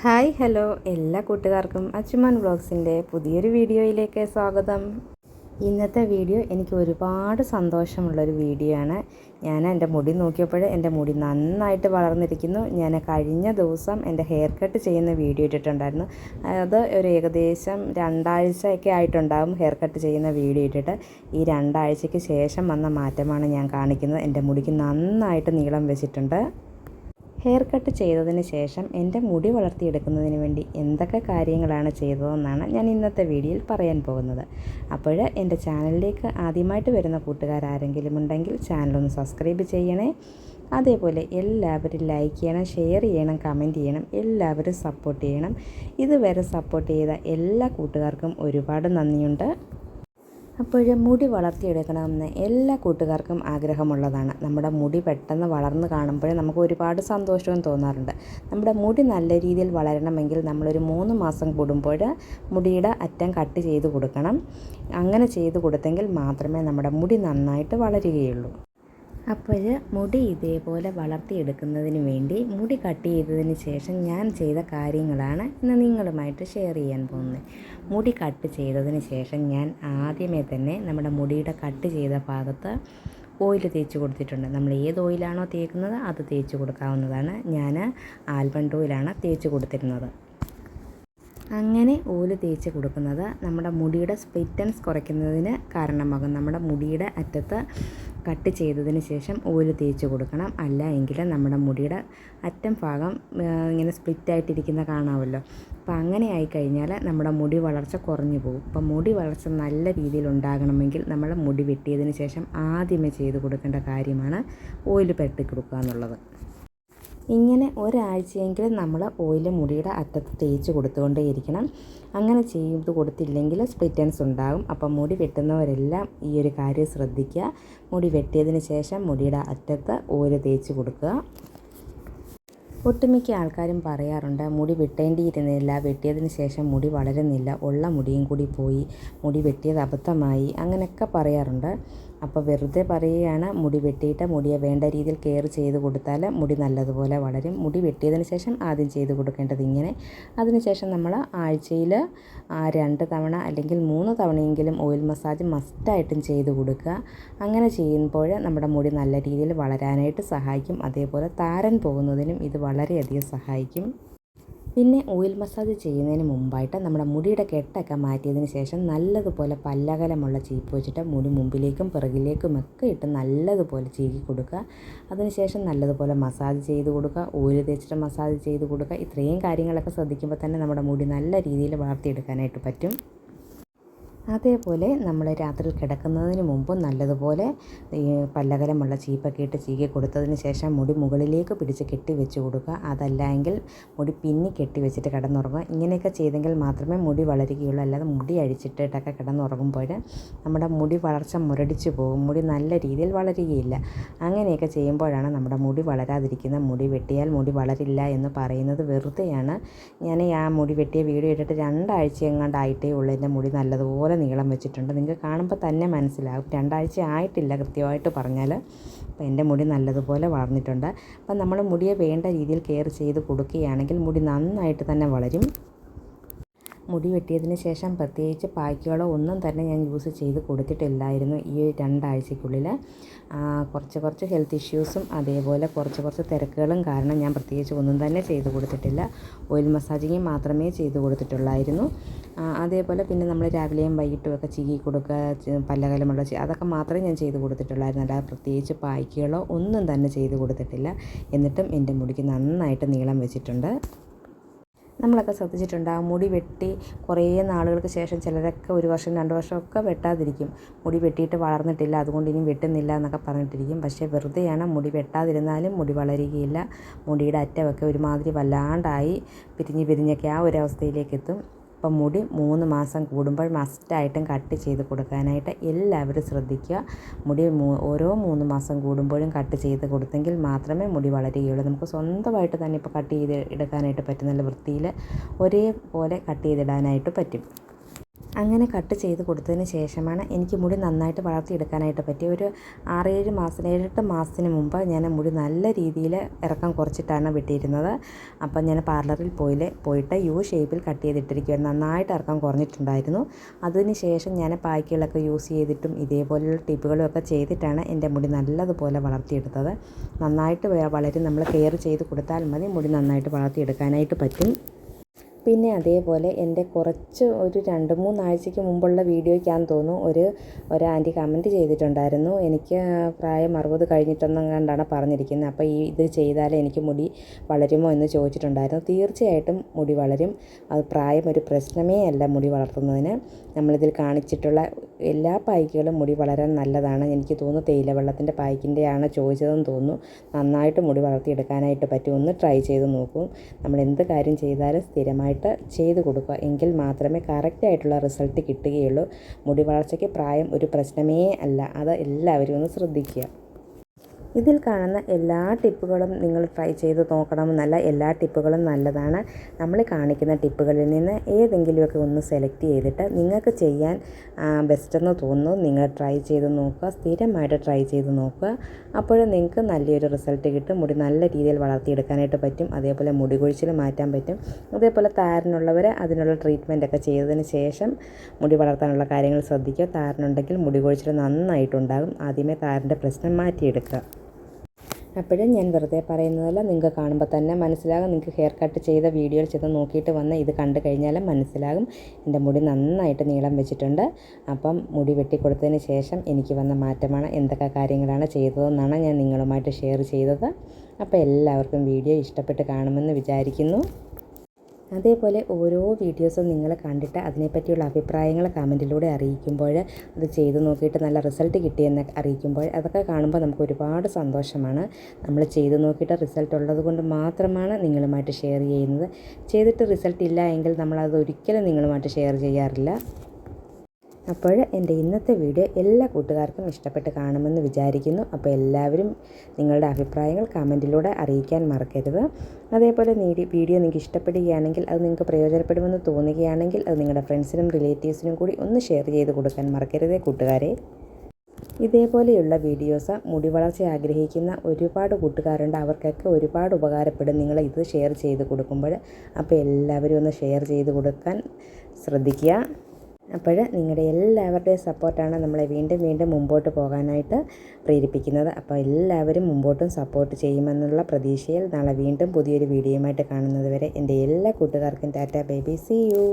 Hi hello. എല്ലാ കൂട്ടുകാർക്കും അച്ചുമാൻ വ്ളോഗ്സിന്റെ പുതിയൊരു വീഡിയോയിലേക്ക് സ്വാഗതം. ഇന്നത്തെ വീഡിയോ എനിക്ക് ഒരുപാട് സന്തോഷമുള്ളൊരു വീഡിയോ ആണ്. ഞാൻ എന്റെ മുടി നോക്കിയപ്പോൾ എന്റെ മുടി നന്നായിട്ട് വളർന്നിരിക്കുന്നു. ഞാൻ കഴിഞ്ഞ ദിവസം എന്റെ ഹെയർ കട്ട് ചെയ്യുന്ന വീഡിയോ ഇട്ടിട്ടുണ്ടായിരുന്നു. അത് ഒരു ഏകദേശം രണ്ടാഴ്ചയൊക്കെ ആയിട്ടുണ്ടാകും ഹെയർ കട്ട് ചെയ്യുന്ന വീഡിയോ ഇട്ടിട്ട്. ഈ രണ്ടാഴ്ചയ്ക്ക് ശേഷം വന്ന മാറ്റമാണ് ഞാൻ കാണിക്കുന്നത്. എന്റെ മുടിക്ക് നന്നായിട്ട് നീളം വെച്ചിട്ടുണ്ട്. ഹെയർ കട്ട് ചെയ്തതിന് ശേഷം എന്റെ മുടി വളർത്തിയെടുക്കുന്നതിന് വേണ്ടി എന്തൊക്കെ കാര്യങ്ങളാണ് ചെയ്തതെന്നാണ് ഞാൻ ഇന്നത്തെ വീഡിയോയിൽ പറയാൻ പോകുന്നത്. അപ്പോൾ എന്റെ ചാനലിലേക്ക് ആദ്യമായിട്ട് വരുന്ന കൂട്ടുകാരാരെങ്കിലും ഉണ്ടെങ്കിൽ ചാനലൊന്ന് സബ്സ്ക്രൈബ് ചെയ്യണേ. അതേപോലെ എല്ലാവരും ലൈക്ക് ചെയ്യണം ഷെയർ ചെയ്യണം കമന്റ് ചെയ്യണം എല്ലാവരും സപ്പോർട്ട് ചെയ്യണം. ഇതുവരെ സപ്പോർട്ട് ചെയ്ത എല്ലാ കൂട്ടുകാർക്കും ഒരുപാട് നന്ദിയുണ്ട്. അപ്പോൾ മുടി വളർത്തിയെടുക്കണമെന്ന് എല്ലാ കൂട്ടുകാർക്കും ആഗ്രഹമുള്ളതാണ്. നമ്മുടെ മുടി പെട്ടെന്ന് വളർന്ന് കാണുമ്പോൾ നമുക്ക് ഒരുപാട് സന്തോഷവും തോന്നാറുണ്ട്. നമ്മുടെ മുടി നല്ല രീതിയിൽ വളരണമെങ്കിൽ നമ്മളൊരു മൂന്ന് മാസം കൂടുമ്പോൾ മുടിയുടെ അറ്റം കട്ട് ചെയ്ത് കൊടുക്കണം. അങ്ങനെ ചെയ്ത് കൊടുത്തെങ്കിൽ മാത്രമേ നമ്മുടെ മുടി നന്നായിട്ട് വളരുകയുള്ളൂ. അപ്പോൾ മുടി ഇതേപോലെ വളർത്തിയെടുക്കുന്നതിന് വേണ്ടി മുടി കട്ട് ചെയ്തതിന് ശേഷം ഞാൻ ചെയ്ത കാര്യങ്ങളാണ് ഇന്ന് നിങ്ങളുമായിട്ട് ഷെയർ ചെയ്യാൻ പോകുന്നത്. മുടി കട്ട് ചെയ്തതിന് ശേഷം ഞാൻ ആദ്യമേ തന്നെ നമ്മുടെ മുടിയുടെ കട്ട് ചെയ്ത ഭാഗത്ത് ഓയിൽ തേച്ച് കൊടുത്തിട്ടുണ്ട്. നമ്മൾ ഏത് ഓയിലാണോ തേക്കുന്നത് അത് തേച്ച് കൊടുക്കാവുന്നതാണ്. ഞാൻ ആൽമണ്ട് ഓയിലാണ് തേച്ച് കൊടുത്തിരുന്നത്. അങ്ങനെ ഓൽ തേച്ച് കൊടുക്കുന്നത് നമ്മുടെ മുടിയുടെ സ്പിറ്റൻസ് കുറയ്ക്കുന്നതിന് കാരണമാകും. നമ്മുടെ മുടിയുടെ അറ്റത്ത് കട്ട് ചെയ്തതിന് ശേഷം ഓയിൽ തേച്ച് കൊടുക്കണം. അല്ല എങ്കിൽ നമ്മുടെ മുടിയുടെ അറ്റം ഭാഗം ഇങ്ങനെ സ്പ്ലിറ്റ് സ്പ്ലിറ്റായിട്ടിരിക്കുന്ന കാണാമല്ലോ. അപ്പം അങ്ങനെ ആയിക്കഴിഞ്ഞാൽ നമ്മുടെ മുടി വളർച്ച കുറഞ്ഞു പോകും. അപ്പം മുടി വളർച്ച നല്ല രീതിയിൽ ഉണ്ടാകണമെങ്കിൽ നമ്മൾ മുടി വെട്ടിയതിന് ശേഷം ആദ്യമേ ചെയ്ത് കൊടുക്കേണ്ട കാര്യമാണ് ഓയിൽ പെരട്ടി കൊടുക്കുക എന്നുള്ളത്. ഇങ്ങനെ ഒരാഴ്ചയെങ്കിലും നമ്മൾ ഓയിൽ മുടിയുടെ അറ്റത്ത് തേച്ച് കൊടുത്തുകൊണ്ടേയിരിക്കണം. അങ്ങനെ ചെയ്ത് കൊടുത്തില്ലെങ്കിൽ സ്പ്ലിറ്റൻസ് ഉണ്ടാകും അപ്പം മുടി വെട്ടുന്നവരെല്ലാം ഈ ഒരു കാര്യം ശ്രദ്ധിക്കുക. മുടി വെട്ടിയതിന് ശേഷം മുടിയുടെ അറ്റത്ത് ഓയിൽ തേച്ച് കൊടുക്കുക. ഒട്ടുമിക്ക ആൾക്കാരും പറയാറുണ്ട് മുടി വെട്ടേണ്ടിയിരുന്നില്ല വെട്ടിയതിന് ശേഷം മുടി വളരുന്നില്ല ഉള്ള മുടിയും കൂടി പോയി മുടി വെട്ടിയത് അബദ്ധമായി അങ്ങനെയൊക്കെ പറയാറുണ്ട്. അപ്പോൾ വെറുതെ പറയുകയാണ് മുടി വെട്ടിയിട്ട് മുടിയെ വേണ്ട രീതിയിൽ കെയർ ചെയ്ത് കൊടുത്താൽ മുടി നല്ലതുപോലെ വളരും. മുടി വെട്ടിയതിന് ശേഷം ആദ്യം ചെയ്ത് കൊടുക്കേണ്ടത് ഇങ്ങനെ. അതിനുശേഷം നമ്മൾ ആഴ്ചയിൽ രണ്ട് തവണ അല്ലെങ്കിൽ മൂന്ന് തവണയെങ്കിലും ഓയിൽ മസാജ് മസ്റ്റായിട്ടും ചെയ്ത് കൊടുക്കുക. അങ്ങനെ ചെയ്യുമ്പോൾ നമ്മുടെ മുടി നല്ല രീതിയിൽ വളരാനായിട്ട് സഹായിക്കും. അതേപോലെ താരൻ പോകുന്നതിനും ഇത് വളരെയധികം സഹായിക്കും. പിന്നെ ഓയിൽ മസാജ് ചെയ്യുന്നതിന് മുമ്പായിട്ട് നമ്മുടെ മുടിയുടെ കെട്ടൊക്കെ മാറ്റിയതിന് ശേഷം നല്ലതുപോലെ പല്ലകലമുള്ള ചീപ്പ് വെച്ചിട്ട് മുടി മുമ്പിലേക്കും പിറകിലേക്കും ഒക്കെ ഇട്ട് നല്ലതുപോലെ ചീകി കൊടുക്കുക. അതിനുശേഷം നല്ലതുപോലെ മസാജ് ചെയ്ത് കൊടുക്കുക. ഓയിൽ തേച്ചിട്ട് മസാജ് ചെയ്ത് കൊടുക്കുക. ഇത്രയും കാര്യങ്ങളൊക്കെ ശ്രദ്ധിക്കുമ്പോൾ തന്നെ നമ്മുടെ മുടി നല്ല രീതിയിൽ വളർത്തിയെടുക്കാനായിട്ട് പറ്റും. അതേപോലെ നമ്മൾ രാത്രി കിടക്കുന്നതിന് മുമ്പ് നല്ലതുപോലെ പല്ലകലമുള്ള ചീപ്പൊക്കെ ഇട്ട് ചീകി കൊടുത്തതിന് ശേഷം മുടി മുകളിലേക്ക് പിടിച്ച് കെട്ടി വെച്ച് കൊടുക്കുക. അതല്ല എങ്കിൽ മുടി പിന്നി കെട്ടി വെച്ചിട്ട് കിടന്നുറങ്ങുക. ഇങ്ങനെയൊക്കെ ചെയ്തെങ്കിൽ മാത്രമേ മുടി വളരുകയുള്ളൂ. അല്ലാതെ മുടി അഴിച്ചിട്ടിട്ടൊക്കെ കിടന്നുറങ്ങുമ്പോൾ നമ്മുടെ മുടി വളർച്ച മുരടിച്ച് പോകും. മുടി നല്ല രീതിയിൽ വളരുകയില്ല. അങ്ങനെയൊക്കെ ചെയ്യുമ്പോഴാണ് നമ്മുടെ മുടി വളരാതിരിക്കുന്ന മുടി വെട്ടിയാൽ മുടി വളരില്ല എന്ന് പറയുന്നത് വെറുതെയാണ്. ഞാൻ ആ മുടി വെട്ടിയ വീഡിയോ ഇട്ടിട്ട് രണ്ടാഴ്ച എങ്ങാണ്ടായിട്ടേ ഉള്ളൂ എന്റെ മുടി നല്ലതുപോലെ നീളം വെച്ചിട്ടുണ്ട്. നിങ്ങൾക്ക് കാണുമ്പോൾ തന്നെ മനസ്സിലാകും രണ്ടാഴ്ച ആയിട്ടില്ല കൃത്യമായിട്ട് പറഞ്ഞാൽ അപ്പോൾ എന്റെ മുടി നല്ലതുപോലെ വളർന്നിട്ടുണ്ട്. അപ്പം നമ്മൾ മുടിയെ വേണ്ട രീതിയിൽ കെയർ ചെയ്ത് കൊടുക്കുകയാണെങ്കിൽ മുടി നന്നായിട്ട് തന്നെ വളരും. മുടി വെട്ടിയതിന് ശേഷം പ്രത്യേകിച്ച് പായ്ക്കുകളോ ഒന്നും തന്നെ ഞാൻ യൂസ് ചെയ്ത് കൊടുത്തിട്ടില്ലായിരുന്നു ഈ രണ്ടാഴ്ചയ്ക്കുള്ളിൽ കുറച്ച് കുറച്ച് ഹെൽത്ത് ഇഷ്യൂസും അതേപോലെ കുറച്ച് കുറച്ച് തിരക്കുകളും കാരണം ഞാൻ പ്രത്യേകിച്ച് ഒന്നും തന്നെ ചെയ്ത് കൊടുത്തിട്ടില്ല. ഓയിൽ മസാജിങ് മാത്രമേ ചെയ്ത് കൊടുത്തിട്ടുള്ളായിരുന്നു. അതേപോലെ പിന്നെ നമ്മൾ രാവിലെയും വൈകിട്ടും ഒക്കെ ചീകി കൊടുക്കുക പല്ലകലമുള്ള അതൊക്കെ മാത്രമേ ഞാൻ ചെയ്ത് കൊടുത്തിട്ടുള്ളായിരുന്നു. അല്ലാതെ പ്രത്യേകിച്ച് പായ്ക്കുകളോ ഒന്നും തന്നെ ചെയ്ത് കൊടുത്തിട്ടില്ല. എന്നിട്ടും എന്റെ മുടിക്ക് നന്നായിട്ട് നീളം വെച്ചിട്ടുണ്ട്. നമ്മളൊക്കെ ശ്രദ്ധിച്ചിട്ടുണ്ടാകും മുടി വെട്ടി കുറേ നാളുകൾക്ക് ശേഷം ചിലരൊക്കെ ഒരു വർഷം രണ്ട് വർഷമൊക്കെ വെട്ടാതിരിക്കും. മുടി വെട്ടിയിട്ട് വളർന്നിട്ടില്ല അതുകൊണ്ട് ഇനി വെട്ടുന്നില്ല എന്നൊക്കെ പറഞ്ഞിട്ടിരിക്കും. പക്ഷേ വെറുതെയാണ് മുടി വെട്ടാതിരുന്നാലും മുടി വളരുകയില്ല. മുടിയുടെ അറ്റമൊക്കെ ഒരുമാതിരി വല്ലാണ്ടായി പിരിഞ്ഞ് പിരിഞ്ഞൊക്കെ ആ ഒരു അവസ്ഥയിലേക്ക് എത്തും അപ്പം മുടി മൂന്ന് മാസം കൂടുമ്പോൾ മസ്റ്റായിട്ടും കട്ട് ചെയ്ത് കൊടുക്കാനായിട്ട് എല്ലാവരും ശ്രദ്ധിക്കുക. മുടി ഓരോ മൂന്ന് മാസം കൂടുമ്പോഴും കട്ട് ചെയ്ത് കൊടുത്തെങ്കിൽ മാത്രമേ മുടി വളരുകയുള്ളൂ. നമുക്ക് സ്വന്തമായിട്ട് തന്നെ ഇപ്പോൾ കട്ട് ചെയ്ത് എടുക്കാനായിട്ട് പറ്റും നല്ല വൃത്തിയിൽ ഒരേപോലെ കട്ട് ചെയ്തിടാനായിട്ട് പറ്റും. അങ്ങനെ കട്ട് ചെയ്ത് കൊടുത്തതിന് ശേഷമാണ് എനിക്ക് മുടി നന്നായിട്ട് വളർത്തിയെടുക്കാനായിട്ട് പറ്റിയ ഒരു ആറേഴ് മാസം ഏഴെട്ട് മാസത്തിന് മുമ്പ് ഞാൻ മുടി നല്ല രീതിയിൽ ഇറക്കം കുറച്ചിട്ടാണ് വെട്ടിയിരുന്നത്. അപ്പം ഞാൻ പാർലറിൽ പോയി പോയിട്ട് യു ഷേപ്പിൽ കട്ട് ചെയ്തിട്ടിരിക്കുകയാണ് നന്നായിട്ട് ഇറക്കം കുറഞ്ഞിട്ടുണ്ടായിരുന്നു. അതിന് ശേഷം ഞാൻ പായ്ക്കുകളൊക്കെ യൂസ് ചെയ്തിട്ടും ഇതേപോലെയുള്ള ടിപ്പുകളും ഒക്കെ ചെയ്തിട്ടാണ് എന്റെ മുടി നല്ലതുപോലെ വളർത്തിയെടുത്തത്. നന്നായിട്ട് വളരെ. നമ്മൾ കെയർ ചെയ്ത് കൊടുത്താൽ മതി മുടി നന്നായിട്ട് വളർത്തിയെടുക്കാനായിട്ട് പറ്റും. പിന്നെ അതേപോലെ എന്റെ കുറച്ച് ഒരു രണ്ട് മൂന്നാഴ്ചയ്ക്ക് മുമ്പുള്ള വീഡിയോയ്ക്കാന്ന് തോന്നുന്നു. ഒരു ഒരു ആന്റി കമന്റ് ചെയ്തിട്ടുണ്ടായിരുന്നു. എനിക്ക് പ്രായം അറുപത് കഴിഞ്ഞിട്ടൊന്നും കണ്ടാണ് പറഞ്ഞിരിക്കുന്നത്. അപ്പോൾ ഈ ഇത് ചെയ്താൽ എനിക്ക് മുടി വളരുമോ എന്ന് ചോദിച്ചിട്ടുണ്ടായിരുന്നു. തീർച്ചയായിട്ടും മുടി വളരും. അത് പ്രായം ഒരു പ്രശ്നമേ അല്ല മുടി വളർത്തുന്നതിന്. നമ്മളിതിൽ കാണിച്ചിട്ടുള്ള എല്ലാ പായ്ക്കുകളും മുടി വളരാൻ നല്ലതാണ്. എനിക്ക് തോന്നുന്നു തേയില വെള്ളത്തിന്റെ പായ്ക്കിന്റെയാണ് ചോദിച്ചതെന്ന് തോന്നുന്നു. നന്നായിട്ട് മുടി വളർത്തിയെടുക്കാനായിട്ട് പറ്റും. ഒന്ന് ട്രൈ ചെയ്ത് നോക്കും. നമ്മൾ എന്ത് കാര്യം ചെയ്താലും സ്ഥിരമായിട്ട് ചെയ്ത് കൊടുക്കുക. എങ്കിൽ മാത്രമേ കറക്റ്റായിട്ടുള്ള റിസൾട്ട് കിട്ടുകയുള്ളൂ. മുടി വളർച്ചയ്ക്ക് പ്രായം ഒരു പ്രശ്നമേ അല്ല. അത് എല്ലാവരും ഒന്ന് ശ്രദ്ധിക്കുക. ഇതിൽ കാണുന്ന എല്ലാ ടിപ്പുകളും നിങ്ങൾ ട്രൈ ചെയ്ത് നോക്കണമെന്നല്ല എല്ലാ ടിപ്പുകളും നല്ലതാണ്. നമ്മൾ കാണിക്കുന്ന ടിപ്പുകളിൽ നിന്ന് ഏതെങ്കിലുമൊക്കെ ഒന്ന് സെലക്ട് ചെയ്തിട്ട് നിങ്ങൾക്ക് ചെയ്യാൻ ബെസ്റ്റെന്ന് തോന്നുന്നു. നിങ്ങൾ ട്രൈ ചെയ്ത് നോക്കുക സ്ഥിരമായിട്ട് ട്രൈ ചെയ്ത് നോക്കുക. അപ്പോൾ നിങ്ങൾക്ക് നല്ലൊരു റിസൾട്ട് കിട്ടും. മുടി നല്ല രീതിയിൽ വളർത്തിയെടുക്കാനായിട്ട് പറ്റും. അതേപോലെ മുടി കൊഴിച്ചിൽ മാറ്റാൻ പറ്റും. അതേപോലെ താരനുള്ളവർ അതിനുള്ള ട്രീറ്റ്മെന്റ് ഒക്കെ ചെയ്തതിന് ശേഷം മുടി വളർത്താനുള്ള കാര്യങ്ങൾ ശ്രദ്ധിക്കുക. താരനുണ്ടെങ്കിൽ മുടി കൊഴിച്ചിൽ നന്നായിട്ടുണ്ടാകും. ആദ്യമേ താരന്റെ പ്രശ്നം മാറ്റിയെടുക്കുക. അപ്പോഴും ഞാൻ വെറുതെ പറയുന്നതല്ല നിങ്ങൾക്ക് കാണുമ്പോൾ തന്നെ മനസ്സിലാകും. നിങ്ങൾക്ക് ഹെയർ കട്ട് ചെയ്ത വീഡിയോയിൽ ചെന്ന് നോക്കിയിട്ട് വന്ന് ഇത് കണ്ടു കഴിഞ്ഞാലും മനസ്സിലാകും. എന്റെ മുടി നന്നായിട്ട് നീളം വെച്ചിട്ടുണ്ട്. അപ്പം മുടി വെട്ടിക്കൊടുത്തതിന് ശേഷം എനിക്ക് വന്ന മാറ്റമാണ് എന്തൊക്കെ കാര്യങ്ങളാണ് ചെയ്തതെന്നാണ് ഞാൻ നിങ്ങളുമായിട്ട് ഷെയർ ചെയ്തത്. അപ്പോൾ എല്ലാവർക്കും വീഡിയോ ഇഷ്ടപ്പെട്ട് കാണുമെന്ന് വിചാരിക്കുന്നു. അതേപോലെ ഓരോ വീഡിയോസും നിങ്ങൾ കണ്ടിട്ട് അതിനെപ്പറ്റിയുള്ള അഭിപ്രായങ്ങൾ കമന്റിലൂടെ അറിയിക്കുമ്പോൾ അത് ചെയ്ത് നോക്കിയിട്ട് നല്ല റിസൾട്ട് കിട്ടിയെന്ന് അറിയിക്കുമ്പോൾ അതൊക്കെ കാണുമ്പോൾ നമുക്ക് ഒരുപാട് സന്തോഷമാണ്. നമ്മൾ ചെയ്ത് നോക്കിയിട്ട് റിസൾട്ട് ഉള്ളത് കൊണ്ട് മാത്രമാണ് നിങ്ങളുമായിട്ട് ഷെയർ ചെയ്യുന്നത്. ചെയ്തിട്ട് റിസൾട്ട് ഇല്ല എങ്കിൽ നമ്മളത് ഒരിക്കലും നിങ്ങളുമായിട്ട് ഷെയർ ചെയ്യാറില്ല. അപ്പോൾ എന്റെ ഇന്നത്തെ വീഡിയോ എല്ലാ കൂട്ടുകാർക്കും ഇഷ്ടപ്പെട്ട് കാണുമെന്ന് വിചാരിക്കുന്നു. അപ്പോൾ എല്ലാവരും നിങ്ങളുടെ അഭിപ്രായങ്ങൾ കമന്റിലൂടെ അറിയിക്കാൻ മറക്കരുത്. അതേപോലെ വീഡിയോ നിങ്ങൾക്ക് ഇഷ്ടപ്പെടുകയാണെങ്കിൽ അത് നിങ്ങൾക്ക് പ്രയോജനപ്പെടുമെന്ന് തോന്നുകയാണെങ്കിൽ അത് നിങ്ങളുടെ ഫ്രണ്ട്സിനും റിലേറ്റീവ്സിനും കൂടി ഒന്ന് ഷെയർ ചെയ്ത് കൊടുക്കാൻ മറക്കരുതേ കൂട്ടുകാരെ. ഇതേപോലെയുള്ള വീഡിയോസ് മുടി വളർച്ച ആഗ്രഹിക്കുന്ന ഒരുപാട് കൂട്ടുകാരുണ്ട്. അവർക്കൊക്കെ ഒരുപാട് ഉപകാരപ്പെടും. നിങ്ങൾ ഇത് ഷെയർ ചെയ്ത് കൊടുക്കുമ്പോൾ അപ്പോൾ എല്ലാവരും ഒന്ന് ഷെയർ ചെയ്ത് കൊടുക്കാൻ ശ്രദ്ധിക്കുക. അപ്പോൾ നിങ്ങളുടെ എല്ലാവരുടെയും സപ്പോർട്ടാണ് നമ്മളെ വീണ്ടും വീണ്ടും മുമ്പോട്ട് പോകാനായിട്ട് പ്രേരിപ്പിക്കുന്നത്. അപ്പോൾ എല്ലാവരും മുമ്പോട്ടും സപ്പോർട്ട് ചെയ്യുമെന്നുള്ള പ്രതീക്ഷയിൽ നാളെ വീണ്ടും പുതിയൊരു വീഡിയോയുമായിട്ട് കാണുന്നത് വരെ എന്റെ എല്ലാ കൂട്ടുകാർക്കും ടാറ്റ ബേബി. C U